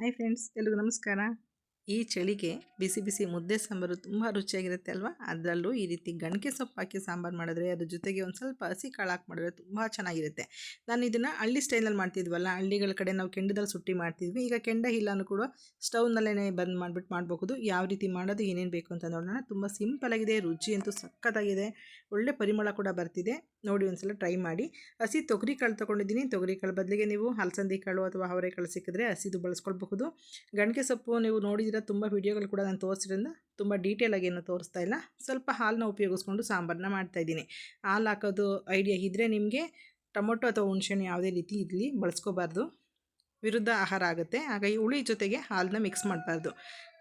Hi friends ಎಲ್ರಿಗೂ ನಮಸ್ಕಾರ ಈ ಚಳಿಗೆ ಬಿಸಿ ಬಿಸಿ ಮುದ್ದೆ ಸಾಂಬಾರು ತುಂಬ ರುಚಿಯಾಗಿರುತ್ತೆ ಅಲ್ವಾ? ಅದರಲ್ಲೂ ಈ ರೀತಿ ಗಣಕೆ ಸೊಪ್ಪು ಹಾಕಿ ಸಾಂಬಾರು ಮಾಡಿದ್ರೆ ಅದ್ರ ಜೊತೆಗೆ ಒಂದು ಸ್ವಲ್ಪ ಹಸಿ ಕಾಳು ಹಾಕಿ ಮಾಡಿದ್ರೆ ತುಂಬ ಚೆನ್ನಾಗಿರುತ್ತೆ. ನಾನು ಇದನ್ನು ಹಳ್ಳಿ ಸ್ಟೈಲಲ್ಲಿ ಮಾಡ್ತಿದ್ವಲ್ಲ, ಹಳ್ಳಿಗಳ ಕಡೆ ನಾವು ಕೆಂಡದಲ್ಲಿ ಸುಟ್ಟಿ ಮಾಡ್ತಿದ್ವಿ. ಈಗ ಕೆಂಡ ಇಲ್ಲನೂ ಕೂಡ ಸ್ಟವ್ನಲ್ಲೇ ಬಂದ್ ಮಾಡಿಬಿಟ್ಟು ಮಾಡಬಹುದು. ಯಾವ ರೀತಿ ಮಾಡೋದು, ಏನೇನು ಬೇಕು ಅಂತ ನೋಡೋಣ. ತುಂಬ ಸಿಂಪಲ್ ಆಗಿದೆ, ರುಚಿ ಅಂತೂ ಸಕ್ಕತ್ತಾಗಿದೆ ಒಳ್ಳೆ ಪರಿಮಳ ಕೂಡ ಬರ್ತಿದೆ. ನೋಡಿ ಒಂದ್ಸಲ ಟ್ರೈ ಮಾಡಿ. ಹಸಿ ತೊಗರಿ ಕಾಳು ತೊಗೊಂಡಿದ್ದೀನಿ. ತೊಗರಿ ಕಾಳು ಬದಲಿಗೆ ನೀವು ಹಲಸಂದಿ ಕಾಳು ಅಥವಾ ಅವರೆಕಾಳು ಸಿಕ್ಕಿದ್ರೆ ಹಸಿದು ಬಳಸ್ಕೊಳ್ಬಹುದು. ಗಣಕೆ ಸೊಪ್ಪು ನೀವು ನೋಡಿದಿರ ತುಂಬ ವಿಡಿಯೋಗಳು ಕೂಡ ನಾನು ತೋರಿಸಿದ್ರಿಂದ ತುಂಬ ಡೀಟೇಲಾಗಿ ಏನು ತೋರಿಸ್ತಾ ಇಲ್ಲ. ಸ್ವಲ್ಪ ಹಾಲನ್ನ ಉಪಯೋಗಿಸ್ಕೊಂಡು ಸಾಂಬಾರನ್ನ ಮಾಡ್ತಾಯಿದ್ದೀನಿ ಹಾಲು ಹಾಕೋದು ಐಡಿಯಾ ಇದ್ದರೆ ನಿಮಗೆ ಟೊಮೊಟೊ ಅಥವಾ ಹುಣ್ಸೆಹಣ್ಣು ಯಾವುದೇ ರೀತಿ ಇರಲಿ, ಬಳಸ್ಕೋಬಾರ್ದು. ವಿರುದ್ಧ ಆಹಾರ ಆಗುತ್ತೆ. ಹಾಗಾಗಿ ಹುಳಿ ಜೊತೆಗೆ ಹಾಲನ್ನ ಮಿಕ್ಸ್ ಮಾಡಬಾರ್ದು.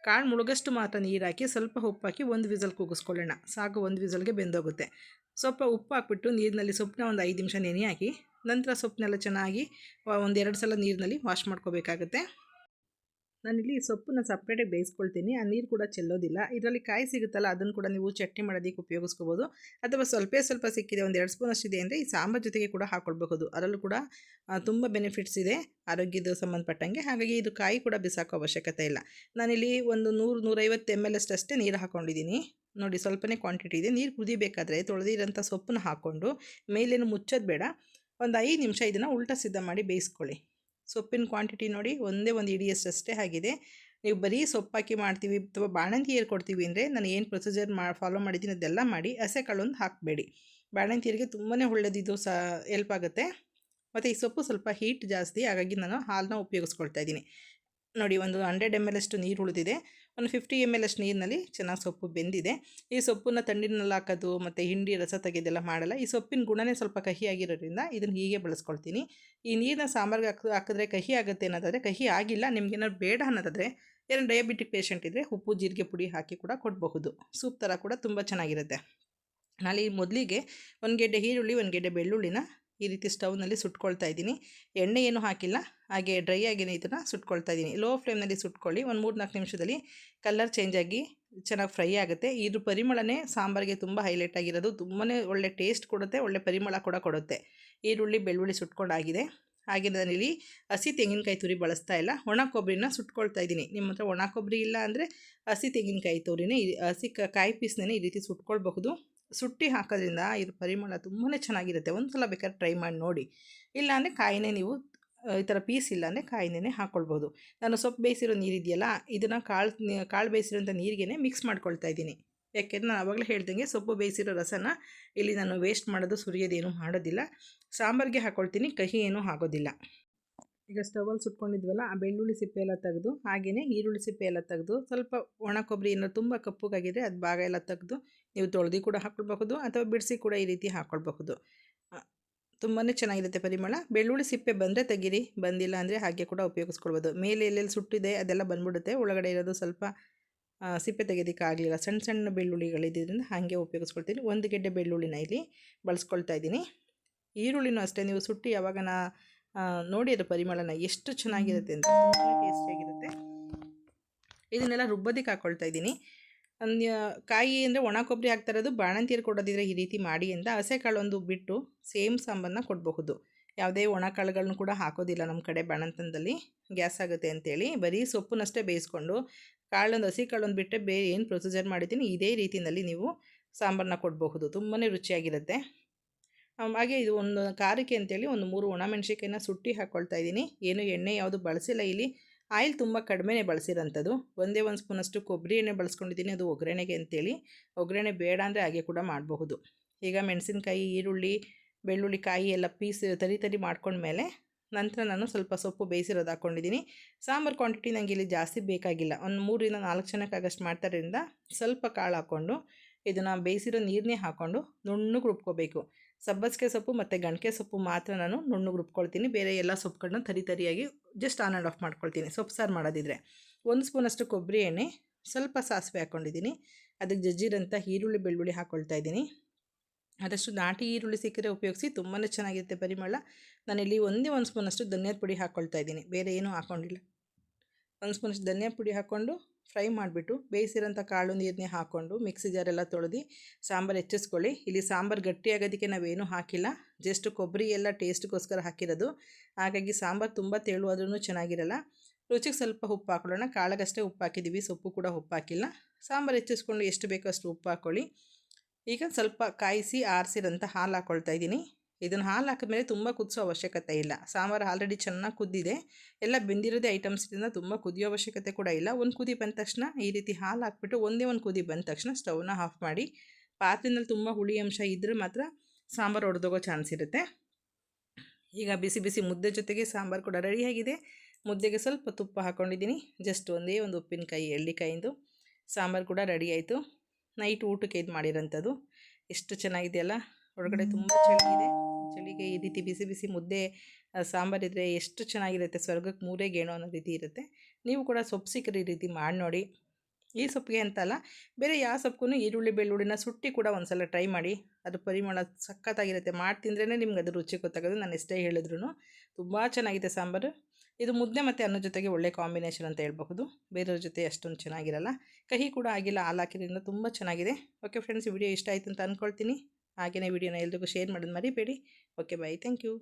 ಕಾಳು ಮುಳುಗಷ್ಟು ಮಾತ್ರ ನೀರು ಹಾಕಿ ಸ್ವಲ್ಪ ಉಪ್ಪು ಹಾಕಿ ಒಂದು ವಿಸಲ್ ಕೂಗಿಸ್ಕೊಳ್ಳೋಣ. ಸಾಕು ಒಂದು ವಿಸಲ್ಗೆ ಬೆಂದೋಗುತ್ತೆ. ಸ್ವಲ್ಪ ಉಪ್ಪು ಹಾಕ್ಬಿಟ್ಟು ನೀರಿನಲ್ಲಿ ಸೊಪ್ಪನ್ನ ಒಂದು ಐದು ನಿಮಿಷ ನೆನೆ ಹಾಕಿ ನಂತರ ಸೊಪ್ಪನ್ನೆಲ್ಲ ಚೆನ್ನಾಗಿ ಒಂದೆರಡು ಸಲ ನೀರಿನಲ್ಲಿ ವಾಶ್ ಮಾಡ್ಕೋಬೇಕಾಗುತ್ತೆ. ನಾನಿಲ್ಲಿ ಸೊಪ್ಪನ್ನ ಸಪ್ರೇಟಾಗಿ ಬೇಯಿಸ್ಕೊಳ್ತೀನಿ. ಆ ನೀರು ಕೂಡ ಚೆಲ್ಲೋದಿಲ್ಲ. ಇದರಲ್ಲಿ ಕಾಯಿ ಸಿಗುತ್ತಲ್ಲ, ಅದನ್ನು ಕೂಡ ನೀವು ಚಟ್ನಿ ಮಾಡೋದಕ್ಕೆ ಉಪಯೋಗಿಸ್ಕೋಬೋದು. ಅಥವಾ ಸ್ವಲ್ಪ ಸ್ವಲ್ಪ ಸಿಕ್ಕಿದೆ, ಒಂದು ಎರಡು ಸ್ಪೂನ್ ಅಷ್ಟಿದೆ ಅಂದರೆ ಈ ಸಾಂಬಾರು ಜೊತೆಗೆ ಕೂಡ ಹಾಕ್ಕೊಳ್ಬಹುದು ಅದರಲ್ಲೂ ಕೂಡ ತುಂಬ ಬೆನಿಫಿಟ್ಸ್ ಇದೆ ಆರೋಗ್ಯದ ಸಂಬಂಧಪಟ್ಟಂಗೆ. ಹಾಗಾಗಿ ಇದು ಕಾಯಿ ಕೂಡ ಬಿಸಾಕೋ ಅವಶ್ಯಕತೆ ಇಲ್ಲ. ನಾನಿಲ್ಲಿ ಒಂದು ನೂರು, ನೂರೈವತ್ತು ಎಂ ಎಲ್ ಅಷ್ಟೇ ನೀರು ಹಾಕ್ಕೊಂಡಿದ್ದೀನಿ ನೋಡಿ, ಸ್ವಲ್ಪನೇ ಕ್ವಾಂಟಿಟಿ ಇದೆ. ನೀರು ಕುದಿಬೇಕಾದ್ರೆ ತೊಳೆದಿರೋಂಥ ಸೊಪ್ಪನ್ನು ಹಾಕ್ಕೊಂಡು, ಮೇಲೇನು ಮುಚ್ಚೋದು ಬೇಡ. ಒಂದು ಐದು ನಿಮಿಷ ಇದನ್ನು ಉಲ್ಟಾ ಸಿದ್ಧ ಮಾಡಿ ಬೇಯಿಸ್ಕೊಳ್ಳಿ. ಸೊಪ್ಪಿನ ಕ್ವಾಂಟಿಟಿ ನೋಡಿ ಒಂದೇ ಒಂದು ಇಡಿಯಷ್ಟೇ ಆಗಿದೆ. ನೀವು ಬರೀ ಸೊಪ್ಪಾಕಿ ಮಾಡ್ತೀವಿ ಅಥವಾ ಬಾಣಂತಿ ಏರ್ ಕೊಡ್ತೀವಿ ಅಂದರೆ ನಾನು ಏನು ಪ್ರೊಸೀಜರ್ ಮಾ ಫಾಲೋ ಮಾಡಿದ್ದೀನಿ ಅದೆಲ್ಲ ಮಾಡಿ ಹಸೆ ಕಾಳೊಂದು ಹಾಕಬೇಡಿ ಬಾಣಂತಿಯರಿಗೆ ತುಂಬಾ ಒಳ್ಳೆಯದಿದ್ದು ಸಹ ಎಲ್ಪ್ ಆಗುತ್ತೆ. ಮತ್ತು ಈ ಸೊಪ್ಪು ಸ್ವಲ್ಪ ಹೀಟ್ ಜಾಸ್ತಿ, ಹಾಗಾಗಿ ನಾನು ಹಾಲನ್ನ ಉಪಯೋಗಿಸ್ಕೊಳ್ತಾ ಇದ್ದೀನಿ. ನೋಡಿ ಒಂದು ಹಂಡ್ರೆಡ್ ಎಂ ಎಲ್ ಅಷ್ಟು ನೀರು ಉಳಿದಿದೆ. ಒಂದು ಫಿಫ್ಟಿ ಎಂ ಎಲ್ ಅಷ್ಟು ನೀರಿನಲ್ಲಿ ಚೆನ್ನಾಗಿ ಸೊಪ್ಪು ಬೆಂದಿದೆ. ಈ ಸೊಪ್ಪನ್ನು ತಣ್ಣೀರಿನಲ್ಲಿ ಹಾಕೋದು ಮತ್ತು ಹಿಂಡಿ, ರಸ ತೆಗೆದೆಲ್ಲ ಮಾಡಲ್ಲ. ಈ ಸೊಪ್ಪಿನ ಗುಣನೇ ಸ್ವಲ್ಪ ಕಹಿ ಆಗಿರೋದ್ರಿಂದ ಇದನ್ನು ಹೀಗೆ ಬಳಸ್ಕೊಳ್ತೀನಿ. ಈ ನೀರನ್ನ ಸಾಂಬಾರ್ಗೆ ಹಾಕಿ, ಹಾಕಿದ್ರೆ ಕಹಿ ಆಗುತ್ತೆ ಅನ್ನೋದಾದರೆ ಕಹಿ ಆಗಿಲ್ಲ. ನಿಮ್ಗೇನಾದ್ರು ಬೇಡ ಅನ್ನೋದಾದರೆ ಏನೋ ಡಯಾಬಿಟಿಕ್ ಪೇಷಂಟ್ ಇದ್ದರೆ ಉಪ್ಪು, ಜೀರಿಗೆ ಪುಡಿ ಹಾಕಿ ಕೂಡ ಕೊಡಬಹುದು. ಸೂಪ್ ಥರ ಕೂಡ ತುಂಬ ಚೆನ್ನಾಗಿರುತ್ತೆ. ನಾಳೆ ಮೊದಲಿಗೆ ಒಂದು ಗೆಡ್ಡೆ ಈರುಳ್ಳಿ, ಒಂದು ಗೆಡ್ಡೆ ಬೆಳ್ಳುಳ್ಳಿನ ಈ ರೀತಿ ಸ್ಟವ್ನಲ್ಲಿ ಸುಟ್ಕೊಳ್ತಾ ಇದ್ದೀನಿ. ಎಣ್ಣೆ ಏನು ಹಾಕಿಲ್ಲ, ಹಾಗೆ ಡ್ರೈ ಆಗಿನೇ ಇದನ್ನು ಸುಟ್ಕೊಳ್ತಾ ಇದ್ದೀನಿ. ಲೋ ಫ್ಲೇಮ್ನಲ್ಲಿ ಸುಟ್ಕೊಳ್ಳಿ, ಒಂದು ಮೂರು ನಾಲ್ಕು ನಿಮಿಷದಲ್ಲಿ ಕಲರ್ ಚೇಂಜ್ ಆಗಿ ಚೆನ್ನಾಗಿ ಫ್ರೈ ಆಗುತ್ತೆ. ಇದ್ರ ಪರಿಮಳನೇ ಸಾಂಬಾರಿಗೆ ತುಂಬ ಹೈಲೈಟ್ ಆಗಿರೋದು. ತುಂಬಾ ಒಳ್ಳೆ ಟೇಸ್ಟ್ ಕೊಡುತ್ತೆ, ಒಳ್ಳೆ ಪರಿಮಳ ಕೂಡ ಕೊಡುತ್ತೆ. ಈರುಳ್ಳಿ, ಬೆಳ್ಳುಳ್ಳಿ ಸುಟ್ಕೊಂಡಾಗಿದೆ. ಹಾಗೆ ನಾನಿಲ್ಲಿ ಹಸಿ ತೆಂಗಿನಕಾಯಿ ತುರಿ ಬಳಸ್ತಾ ಇಲ್ಲ. ಒಣ ಕೊಬ್ಬರಿನ ಸುಟ್ಕೊಳ್ತಾ ಇದ್ದೀನಿ. ನಿಮ್ಮ ಹತ್ರ ಒಣ ಕೊಬ್ಬರಿ ಇಲ್ಲ ಅಂದರೆ ಹಸಿ ತೆಂಗಿನಕಾಯಿ ತುರಿನೇ, ಹಸಿ ಕಾಯಿ ಪೀಸ್ನೇ ಈ ರೀತಿ ಸುಟ್ಕೊಳ್ಬಹುದು. ಸುಟ್ಟಿ ಹಾಕೋದ್ರಿಂದ ಇದು ಪರಿಮಳ ತುಂಬಾ ಚೆನ್ನಾಗಿರುತ್ತೆ. ಒಂದು ಸಲ ಬೇಕಾದ್ರೆ ಟ್ರೈ ಮಾಡಿ ನೋಡಿ. ಇಲ್ಲಾಂದರೆ ಕಾಯಿನೇ ನೀವು ಈ ಥರ ಪೀಸ್ ಇಲ್ಲ ಅಂದರೆ ಕಾಯಿನೇ ಹಾಕ್ಕೊಳ್ಬೋದು ನಾನು ಸೊಪ್ಪು ಬೇಯಿಸಿರೋ ನೀರಿದೆಯಲ್ಲ ಇದನ್ನು ಕಾಳು ಕಾಳು ಬೇಯಿಸಿರೋಂಥ ನೀರಿಗೇ ಮಿಕ್ಸ್ ಮಾಡ್ಕೊಳ್ತಾ ಇದ್ದೀನಿ. ಯಾಕೆಂದ್ರೆ ನಾನು ಆವಾಗಲೇ ಹೇಳ್ದಂಗೆ ಸೊಪ್ಪು ಬೇಯಿಸಿರೋ ರಸನ ಇಲ್ಲಿ ನಾನು ವೇಸ್ಟ್ ಮಾಡೋದು ಸುರಿಯೋದೇನು ಮಾಡೋದಿಲ್ಲ. ಸಾಂಬಾರಿಗೆ ಹಾಕ್ಕೊಳ್ತೀನಿ ಕಹಿ ಏನೂ ಆಗೋದಿಲ್ಲ. ಈಗ ಸ್ಟವಲ್ಲಿ ಸುಟ್ಕೊಂಡಿದ್ವಲ್ಲ, ಆ ಬೆಳ್ಳುಳ್ಳಿ ಸಿಪ್ಪೆ ಎಲ್ಲ ತೆಗೆದು ಹಾಗೆಯೇ ಈರುಳ್ಳಿ ಸಿಪ್ಪೆ ಎಲ್ಲ ತೆಗೆದು, ಸ್ವಲ್ಪ ಒಣ ಕೊಬ್ಬರಿ ಏನಾದ್ರು ತುಂಬ ಕಪ್ಪಗಾಗಿದ್ರೆ ಅದು ಭಾಗ ಎಲ್ಲ ತೆಗೆದು ನೀವು ತೊಳೆದು ಕೂಡ ಹಾಕ್ಕೊಳ್ಬಹುದು ಅಥವಾ ಬಿಡಿಸಿ ಕೂಡ ಈ ರೀತಿ ಹಾಕ್ಕೊಳ್ಬಹುದು ತುಂಬಾ ಚೆನ್ನಾಗಿರುತ್ತೆ ಪರಿಮಳ. ಬೆಳ್ಳುಳ್ಳಿ ಸಿಪ್ಪೆ ಬಂದರೆ ತೆಗೀರಿ, ಬಂದಿಲ್ಲ ಅಂದರೆ ಹಾಗೆ ಕೂಡ ಉಪಯೋಗಿಸ್ಕೊಳ್ಬೋದು ಮೇಲೆ ಎಲ್ಲೆಲ್ಲಿ ಸುಟ್ಟಿದೆ ಅದೆಲ್ಲ ಬಂದ್ಬಿಡುತ್ತೆ, ಒಳಗಡೆ ಇರೋದು ಸ್ವಲ್ಪ ಸಿಪ್ಪೆ ತೆಗೆಯೋದಕ್ಕಾಗಲಿಲ್ಲ ಸಣ್ಣ ಸಣ್ಣ ಬೆಳ್ಳುಳ್ಳಿಗಳಿದ್ದರಿಂದ ಹಾಗೆ ಉಪಯೋಗಿಸ್ಕೊಳ್ತೀನಿ. ಒಂದು ಗೆಡ್ಡೆ ಬೆಳ್ಳುಳ್ಳಿನ ಇಲ್ಲಿ ಬಳಸ್ಕೊಳ್ತಾ ಇದ್ದೀನಿ. ಈರುಳ್ಳಿನೂ ಅಷ್ಟೇ, ನೀವು ಸುಟ್ಟಿ ಯಾವಾಗ ನೋಡಿ ಅದು ಪರಿಮಳನ ಎಷ್ಟು ಚೆನ್ನಾಗಿರುತ್ತೆ ಅಂತ. ತುಂಬಾ ಟೇಸ್ಟಿಯಾಗಿರುತ್ತೆ ಇದನ್ನೆಲ್ಲ ರುಬ್ಬೋದಕ್ಕೆ ಹಾಕ್ಕೊಳ್ತಾ ಇದ್ದೀನಿ. ಕಾಯಿ ಅಂದರೆ ಒಣ ಕೊಬ್ಬರಿ ಹಾಕ್ತಾ ಇರೋದು ಬಾಣಂತಿಯರು ಕೊಡೋದಿದ್ರೆ ಈ ರೀತಿ ಮಾಡಿ ಅಂತ ಹಸೆ ಕಾಳೊಂದು ಬಿಟ್ಟು ಸೇಮ್ ಸಾಂಬಾರನ್ನ ಕೊಡಬಹುದು. ಯಾವುದೇ ಒಣ ಕಾಳುಗಳನ್ನು ಕೂಡ ಹಾಕೋದಿಲ್ಲ ನಮ್ಮ ಕಡೆ ಬಾಣಂತನದಲ್ಲಿ. ಗ್ಯಾಸ್ ಆಗುತ್ತೆ ಅಂತೇಳಿ. ಬರೀ ಸೊಪ್ಪನ್ನಷ್ಟೇ ಬೇಯಿಸ್ಕೊಂಡು ಕಾಳೊಂದು ಹಸಿ ಕಾಳೊಂದು ಬಿಟ್ಟರೆ ಬೇರೆ ಏನು ಪ್ರೊಸೀಜರ್ ಮಾಡಿದ್ದೀನಿ ಇದೇ ರೀತಿಯಲ್ಲಿ ನೀವು ಸಾಂಬಾರನ್ನ ಕೊಡಬಹುದು. ತುಂಬಾ ರುಚಿಯಾಗಿರುತ್ತೆ. ಹಾಗೆ ಇದು ಒಂದು ಖಾರಕ್ಕೆ ಅಂತೇಳಿ ಒಂದು ಮೂರು ಒಣಮೆಣ್ಸಿಕಾಯಿನ ಸುಟ್ಟಿ ಹಾಕ್ಕೊಳ್ತಾ ಇದ್ದೀನಿ. ಏನು ಎಣ್ಣೆ ಯಾವುದು ಬಳಸಿಲ್ಲ ಇಲ್ಲಿ. ಆಯಿಲ್ ತುಂಬ ಕಡಿಮೆನೇ ಬಳಸಿರೋಂಥದ್ದು. ಒಂದೇ ಒಂದು ಸ್ಪೂನಷ್ಟು ಕೊಬ್ಬರಿ ಎಣ್ಣೆ ಬಳಸ್ಕೊಂಡಿದ್ದೀನಿ. ಅದು ಒಗ್ಗರಣೆಗೆ ಅಂತೇಳಿ. ಒಗ್ಗರಣೆ ಬೇಡ ಅಂದರೆ ಹಾಗೆ ಕೂಡ ಮಾಡಬಹುದು. ಈಗ ಮೆಣಸಿನ್ಕಾಯಿ, ಈರುಳ್ಳಿ, ಬೆಳ್ಳುಳ್ಳಿ, ಕಾಯಿ ಎಲ್ಲ ಪೀಸ್ ತರಿ ತರಿ ಮಾಡ್ಕೊಂಡ್ಮೇಲೆ ನಂತರ ನಾನು ಸ್ವಲ್ಪ ಸೊಪ್ಪು ಬೇಯಿಸಿರೋದು ಹಾಕ್ಕೊಂಡಿದ್ದೀನಿ ಸಾಂಬಾರು ಕ್ವಾಂಟಿಟಿ ನನಗೆ ಇಲ್ಲಿ ಜಾಸ್ತಿ ಬೇಕಾಗಿಲ್ಲ. ಒಂದು ಮೂರಿಂದ ನಾಲ್ಕು ಜನಕ್ಕಾಗಷ್ಟು ಮಾಡ್ತಾರಿಂದ ಸ್ವಲ್ಪ ಕಾಳು ಹಾಕ್ಕೊಂಡು ಇದನ್ನು ಬೇಯಿಸಿರೋ ನೀರನ್ನೇ ಹಾಕ್ಕೊಂಡು ನುಣ್ಣಗೆ ರುಬ್ಕೋಬೇಕು. ಸಬ್ಬಸಿಗೆ ಸೊಪ್ಪು ಮತ್ತು ಗಣಕೆ ಸೊಪ್ಪು ಮಾತ್ರ ನಾನು ನುಣ್ಣಗೆ ರುಬ್ಕೊಳ್ತೀನಿ. ಬೇರೆ ಎಲ್ಲ ಸೊಪ್ಪುಗಳನ್ನ ತರಿ ತರಿಯಾಗಿ ಜಸ್ಟ್ ಆನ್ ಆ್ಯಂಡ್ ಆಫ್ ಮಾಡ್ಕೊಳ್ತೀನಿ. ಸೊಪ್ಪು ಸಾರು ಮಾಡೋದಿದ್ರೆ ಒಂದು ಸ್ಪೂನಷ್ಟು ಕೊಬ್ಬರಿ ಎಣ್ಣೆ, ಸ್ವಲ್ಪ ಸಾಸಿವೆ ಹಾಕ್ಕೊಂಡಿದ್ದೀನಿ ಅದಕ್ಕೆ ಜಜ್ಜಿರಂಥ ಈರುಳ್ಳಿ ಬೆಳ್ಳುಳ್ಳಿ ಹಾಕ್ಕೊಳ್ತಾ ಇದ್ದೀನಿ. ಅದಷ್ಟು ನಾಟಿ ಈರುಳ್ಳಿ ಸಿಕ್ಕರೆ ಉಪಯೋಗಿಸಿ ತುಂಬಾ ಚೆನ್ನಾಗಿರುತ್ತೆ ಪರಿಮಳ. ನಾನಿಲ್ಲಿ ಒಂದೇ ಒಂದು ಸ್ಪೂನಷ್ಟು ಧನಿಯಾದ ಪುಡಿ ಹಾಕ್ಕೊಳ್ತಾ ಇದ್ದೀನಿ. ಬೇರೆ ಏನೂ ಹಾಕ್ಕೊಂಡಿಲ್ಲ ಒಂದು ಸ್ಪೂನಷ್ಟು ಧನಿಯಾ ಪುಡಿ ಹಾಕ್ಕೊಂಡು ಫ್ರೈ ಮಾಡಿಬಿಟ್ಟು ಬೇಯಿಸಿರೋಂಥ ಕಾಳು ನೀರನ್ನೇ ಹಾಕ್ಕೊಂಡು ಮಿಕ್ಸಿ ಜಾರೆಲ್ಲ ತೊಳೆದು ಸಾಂಬಾರು ಹೆಚ್ಚಿಸ್ಕೊಳ್ಳಿ. ಇಲ್ಲಿ ಸಾಂಬಾರು ಗಟ್ಟಿಯಾಗೋದಕ್ಕೆ ನಾವೇನೂ ಹಾಕಿಲ್ಲ. ಜಸ್ಟ್ ಕೊಬ್ಬರಿ ಎಲ್ಲ ಟೇಸ್ಟ್ಗೋಸ್ಕರ ಹಾಕಿರೋದು. ಹಾಗಾಗಿ ಸಾಂಬಾರು ತುಂಬ ತೆಳುವಾದ್ರೂ ಚೆನ್ನಾಗಿರಲ್ಲ. ರುಚಿಗೆ ಸ್ವಲ್ಪ ಉಪ್ಪು ಹಾಕೊಳ್ಳೋಣ. ಕಾಳಗಷ್ಟೇ ಉಪ್ಪು ಹಾಕಿದ್ದೀವಿ. ಸೊಪ್ಪು ಕೂಡ ಉಪ್ಪು ಹಾಕಿಲ್ಲ. ಸಾಂಬಾರು ಹೆಚ್ಚಿಸ್ಕೊಂಡು ಎಷ್ಟು ಬೇಕೋ ಅಷ್ಟು ಉಪ್ಪು ಹಾಕ್ಕೊಳ್ಳಿ ಈಗ ಸ್ವಲ್ಪ ಕಾಯಿಸಿ ಆರಿಸಿರೋಂಥ ಹಾಲು ಹಾಕ್ಕೊಳ್ತಾ ಇದ್ದೀನಿ. ಇದನ್ನು ಹಾಲು ಹಾಕಿದ್ಮೇಲೆ ತುಂಬ ಕುದಿಸೋ ಅವಶ್ಯಕತೆ ಇಲ್ಲ. ಸಾಂಬಾರು ಆಲ್ರೆಡಿ ಚೆನ್ನಾಗಿ ಕುದ್ದಿದೆ. ಎಲ್ಲ ಬೆಂದಿರೋದೇ ಇದನ್ನ ತುಂಬ ಕುದಿಯೋ ಅವಶ್ಯಕತೆ ಕೂಡ ಇಲ್ಲ. ಒಂದು ಕುದಿ ಬಂದ ತಕ್ಷಣ ಈ ರೀತಿ ಹಾಲು ಹಾಕ್ಬಿಟ್ಟು ಒಂದೇ ಒಂದು ಕುದಿ ಬಂದ ತಕ್ಷಣ ಸ್ಟವ್ನ ಆಫ್ ಮಾಡಿ, ಪಾತ್ರೆನಲ್ಲಿ ತುಂಬ ಹುಳಿ ಅಂಶ ಇದ್ದರೆ ಮಾತ್ರ ಸಾಂಬಾರು ಹೊಡೆದೋಗೋ ಚಾನ್ಸ್ ಇರುತ್ತೆ. ಈಗ ಬಿಸಿ ಬಿಸಿ ಮುದ್ದೆ ಜೊತೆಗೆ ಸಾಂಬಾರು ಕೂಡ ರೆಡಿಯಾಗಿದೆ ಮುದ್ದೆಗೆ ಸ್ವಲ್ಪ ತುಪ್ಪ ಹಾಕ್ಕೊಂಡಿದ್ದೀನಿ ಜಸ್ಟ್ ಒಂದೇ ಒಂದು ಉಪ್ಪಿನಕಾಯಿ, ಎಳ್ಳಿಕಾಯಿಂದು ಸಾಂಬಾರು ಕೂಡ ರೆಡಿ ಆಯಿತು. ನೈಟ್ ಊಟಕ್ಕೆ ಇದು ಮಾಡಿರೋಂಥದ್ದು. ಎಷ್ಟು ಚೆನ್ನಾಗಿದೆಯಲ್ಲ? ಒಳಗಡೆ ತುಂಬ ಚಳಿ ಇದೆ. ಚಳಿಗೆ ಈ ರೀತಿ ಬಿಸಿ ಬಿಸಿ ಮುದ್ದೆ ಸಾಂಬಾರಿದ್ರೆ ಎಷ್ಟು ಚೆನ್ನಾಗಿರುತ್ತೆ ಸ್ವರ್ಗಕ್ಕೆ ಮೂರೇ ಗೇಣು ಅನ್ನೋ ರೀತಿ ಇರುತ್ತೆ. ನೀವು ಕೂಡ ಸೊಪ್ಪು ಸಿಕ್ಕರೆ ಈ ರೀತಿ ಮಾಡಿ ನೋಡಿ. ಈ ಸೊಪ್ಪಿಗೆ ಅಂತಲ್ಲ, ಬೇರೆ ಯಾವ ಸೊಪ್ಪು ಈರುಳ್ಳಿ, ಬೆಳ್ಳುಳ್ಳಿನ ಸುಟ್ಟಿ ಕೂಡ ಒಂದು ಸಲ ಟ್ರೈ ಮಾಡಿ. ಅದು ಪರಿಮಳ ಸಖತ್ತಾಗಿರುತ್ತೆ. ಮಾಡಿ ತಿಂದ್ರೇ ನಿಮ್ಗೆ ಅದು ರುಚಿ ಗೊತ್ತಾಗೋದು. ನಾನು ಎಷ್ಟೇ ಹೇಳಿದ್ರು ತುಂಬ ಚೆನ್ನಾಗಿದೆ ಸಾಂಬಾರು. ಇದು ಮುದ್ದೆ ಮತ್ತು ಅನ್ನ ಜೊತೆಗೆ ಒಳ್ಳೆ ಕಾಂಬಿನೇಷನ್ ಅಂತ ಹೇಳ್ಬಹುದು. ಬೇರೆಯವ್ರ ಜೊತೆ ಅಷ್ಟೊಂದು ಚೆನ್ನಾಗಿರಲ್ಲ. ಕಹಿ ಕೂಡ ಆಗಿಲ್ಲ, ಹಾಲು ಹಾಕಿದ್ರಿಂದ ತುಂಬ ಚೆನ್ನಾಗಿದೆ. ಓಕೆ ಫ್ರೆಂಡ್ಸ್ ವಿಡಿಯೋ ಇಷ್ಟ ಆಯಿತು ಅಂತ ಅಂದ್ಕೊಳ್ತೀನಿ ಹಾಗೆಯೇ ವಿಡಿಯೋನ ಎಲ್ರಿಗೂ ಶೇರ್ ಮಾಡೋದು ಮರಿಬೇಡಿ. Okay bye thank you